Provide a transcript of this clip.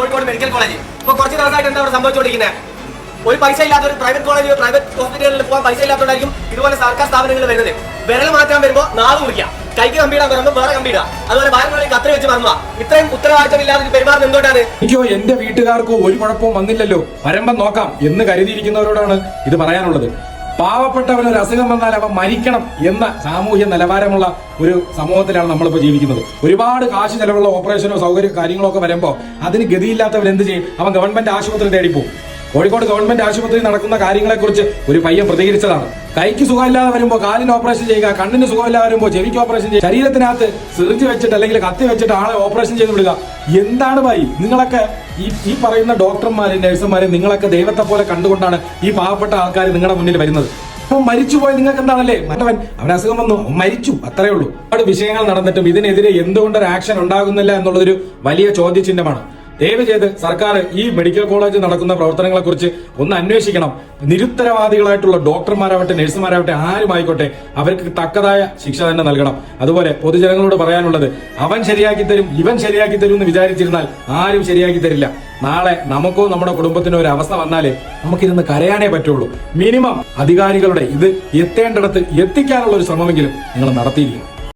Kozhikode medical college ഇപ്പൊ കുറച്ച് ദിവസമായിട്ട് എന്താ അവിടെ സംഭവിച്ചുകൊണ്ടിരിക്കുന്നത് ഒരു പൈസ ഇല്ലാത്ത ഒരു പ്രൈവറ്റ് കോളേജ് പ്രൈവറ്റ് ഹോസ്പിറ്റലിൽ പോകാൻ പൈസ ഇല്ലാത്തതുകൊണ്ടായിരിക്കും ഇതുപോലെ സർക്കാർ സ്ഥാപനങ്ങൾ വരുന്നത്. വിരൽ മാറ്റാൻ വരുമ്പോൾ നാളെ കുറിക്കാം കൈക്ക് കമ്പിയിടാൻ പറയുമ്പോൾ വേറെ കമ്പിയിടാം അതുപോലെ ഭാരങ്ങളിൽ കത്ര വെച്ച് മറന്നുക ഇത്രയും ഉത്തരവാദിത്തം ഇല്ലാതെ പെരുമാറുന്നത് എന്തുകൊണ്ടാണ്? എനിക്കോ എന്റെ വീട്ടുകാർക്കോ ഒരു കുഴപ്പവും വന്നില്ലല്ലോ. വരമ്പം നോക്കാം എന്ന് കരുതിയിരിക്കുന്നവരോടാണ് ഇത് പറയാനുള്ളത്. പാവപ്പെട്ടവന് ഒരു അസുഖം വന്നാൽ അവൻ മരിക്കണം എന്ന സാമൂഹ്യ നിലവാരമുള്ള ഒരു സമൂഹത്തിലാണ് നമ്മളിപ്പോൾ ജീവിക്കുന്നത്. ഒരുപാട് കാശ് ചെലവുള്ള ഓപ്പറേഷനോ സൗകര്യ കാര്യങ്ങളോ ഒക്കെ വരുമ്പോൾ അതിന് ഗതിയില്ലാത്തവർ എന്ത് ചെയ്യും? അവൻ ഗവൺമെന്റ് ആശുപത്രി തേടിപ്പോകും കോഴിക്കോട് ഗവൺമെന്റ് ആശുപത്രിയിൽ നടക്കുന്ന കാര്യങ്ങളെക്കുറിച്ച് ഒരു പയ്യൻ പ്രതികരിച്ചതാണ്. കൈക്ക് സുഖമില്ലാതെ വരുമ്പോൾ കാലിന് ഓപ്പറേഷൻ ചെയ്യുക കണ്ണിന് സുഖമില്ലാതെ വരുമ്പോൾ ചെവിക്ക് ഓപ്പറേഷൻ ചെയ്യുക ശരീരത്തിനകത്ത് സിറിഞ്ച് വെച്ചിട്ട് അല്ലെങ്കിൽ കത്തി വെച്ചിട്ട് ആളെ ഓപ്പറേഷൻ ചെയ്ത് വിടുക. എന്താണ് ഭായി നിങ്ങളൊക്കെ ഈ ഈ പറയുന്ന ഡോക്ടർമാര് നഴ്സുമാര് നിങ്ങളൊക്കെ ദൈവത്തെ പോലെ കണ്ടുകൊണ്ടാണ് ഈ പാവപ്പെട്ട ആൾക്കാർ നിങ്ങളുടെ മുന്നിൽ വരുന്നത്. അവൻ മരിച്ചുപോയി നിങ്ങൾക്ക് എന്താണല്ലേ മറ്റവൻ അവൻ അസുഖം വന്നു. മരിച്ചു. അത്രേ ഉള്ളൂ. ഒരുപാട് വിഷയങ്ങൾ നടന്നിട്ടും ഇതിനെതിരെ എന്തുകൊണ്ടൊരു ആക്ഷൻ ഉണ്ടാകുന്നില്ല എന്നുള്ളതൊരു വലിയ ചോദ്യചിഹ്നമാണ്. ദയവ് ചെയ്ത് സർക്കാർ ഈ മെഡിക്കൽ കോളേജ് നടക്കുന്ന പ്രവർത്തനങ്ങളെ കുറിച്ച് ഒന്ന് അന്വേഷിക്കണം. നിരുത്തരവാദികളായിട്ടുള്ള ഡോക്ടർമാരാവട്ടെ നഴ്സുമാരാവട്ടെ ആരുമായിക്കോട്ടെ അവർക്ക് തക്കതായ ശിക്ഷ തന്നെ നൽകണം. അതുപോലെ പൊതുജനങ്ങളോട് പറയാനുള്ളത് അവൻ ശരിയാക്കി തരും ഇവൻ ശരിയാക്കി തരും എന്ന് വിചാരിച്ചിരുന്നാൽ ആരും ശരിയാക്കി തരില്ല. നാളെ നമുക്കോ നമ്മുടെ കുടുംബത്തിനോ ഒരു അവസ്ഥ വന്നാലേ നമുക്കിരുന്ന് കരയാനേ പറ്റുള്ളൂ. മിനിമം അധികാരികളുടെ ഇത് എത്തേണ്ടിടത്ത് എത്തിക്കാനുള്ള ഒരു ശ്രമമെങ്കിലും നിങ്ങൾ നടത്തിയിരിക്കും